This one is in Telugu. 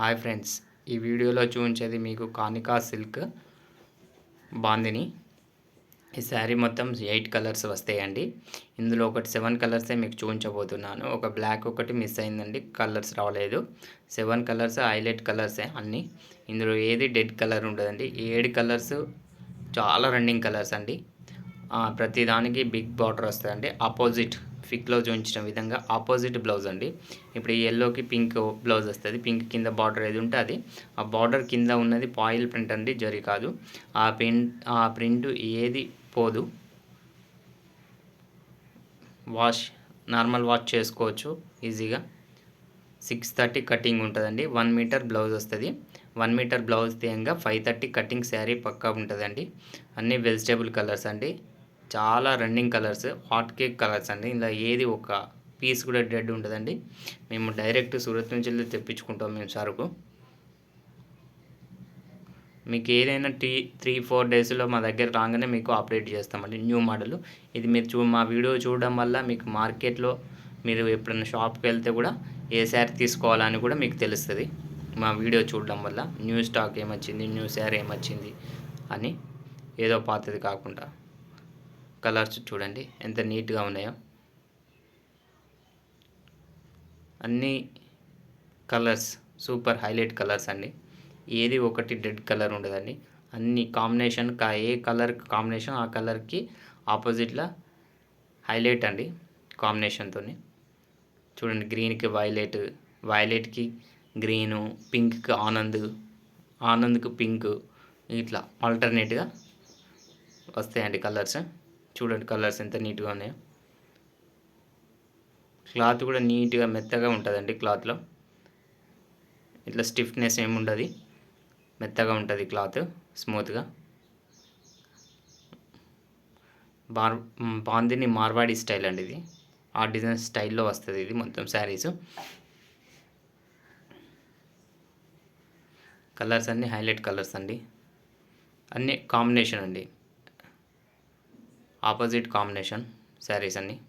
Hi friends. ఈ వీడియోలో చూపించేది మీకు కానికా సిల్క్ బాందిని. ఈ శారీ మొత్తం ఎయిట్ కలర్స్ వస్తాయండి. ఇందులో ఒకటి సెవెన్ కలర్సే మీకు చూపించబోతున్నాను. ఒక బ్లాక్ ఒకటి మిస్ అయిందండి కలర్స్ రావలేదు సెవెన్ కలర్స్ హైలైట్ కలర్సే అన్నీ. ఇందులో ఏది డెడ్ కలర్ ఉండదండి. ఏడు కలర్స్ చాలా రన్నింగ్ కలర్స్ అండి. ప్రతిదానికి బిగ్ బార్డర్ వస్తుందండి. ఆపోజిట్ ఫిక్లో చూపించిన విధంగా ఆపోజిట్ బ్లౌజ్ అండి. ఇప్పుడు ఈ ఎల్లోకి పింక్ బ్లౌజ్ వస్తుంది. పింక్ కింద బార్డర్ ఏది ఉంటే అది. ఆ బార్డర్ కింద ఉన్నది పాయిల్ ప్రింట్ అండి జరి కాదు. ఆ ప్రింట్ ఆ ప్రింట్ ఏది పోదు. వాష్ నార్మల్ వాష్ చేసుకోవచ్చు ఈజీగా. సిక్స్ థర్టీ కటింగ్ ఉంటుందండి. వన్ మీటర్ బ్లౌజ్ వస్తుంది. వన్ మీటర్ బ్లౌజ్ తీయంగా ఫైవ్ థర్టీ కటింగ్ శారీ పక్కా ఉంటుందండి. అన్నీ వెజిటేబుల్ కలర్స్ అండి. చాలా running colours hot cake colours అండి. ఇలా ఏది ఒక పీస్ కూడా డెడ్ ఉంటుందండి మేము డైరెక్ట్ సూరత్ నుంచి వెళ్ళి తెప్పించుకుంటాం మేము సరుకు. మీకు ఏదైనా టీ త్రీ ఫోర్ డేస్లో మా దగ్గర రాగానే మీకు అప్డేట్ చేస్తామండి. న్యూ మోడల్ ఇది మీరు చూ మా వీడియో చూడడం వల్ల మీకు మార్కెట్లో మీరు ఎప్పుడైనా షాప్కి వెళ్తే కూడా ఏ శారీ తీసుకోవాలని కూడా మీకు తెలుస్తుంది. మా వీడియో చూడడం వల్ల. న్యూ స్టాక్ ఏమొచ్చింది? న్యూ శారీ ఏమొచ్చింది? అని ఏదో పాతది కాకుండా. కలర్స్ చూడండి ఎంత నీట్గా ఉన్నాయో. అన్నీ కలర్స్ సూపర్ హైలైట్ కలర్స్ అండి. ఏది ఒకటి డెడ్ కలర్ ఉండదండి. అన్ని కాంబినేషన్ కా ఏ కలర్ కాంబినేషన్ ఆ కలర్కి ఆపోజిట్లో హైలైట్ అండి కాంబినేషన్తో చూడండి గ్రీన్కి వైలెట్ వైలెట్కి గ్రీను పింక్కి ఆనంద్ ఆనంద్కి పింక్ ఇట్లా ఆల్టర్నేట్గా వస్తాయండి కలర్స్. చూడండి కలర్స్ ఎంత నీట్గా ఉన్నాయో. క్లాత్ కూడా నీట్గా మెత్తగా ఉంటుందండి క్లాత్లో. ఇట్లా స్టిఫ్నెస్ ఏమి ఉండదు. మెత్తగా ఉంటుంది క్లాత్ స్మూత్గా. బార్ బాందిని మార్వాడి స్టైల్ అండి ఇది. ఆ డిజైన్ స్టైల్లో వస్తుంది ఇది మొత్తం శారీస్. కలర్స్ అన్నీ హైలైట్ కలర్స్ అండి. అన్నీ కాంబినేషన్ అండి. ఆపోజిట్ కాంబినేషన్ శారీస్ అన్నీ.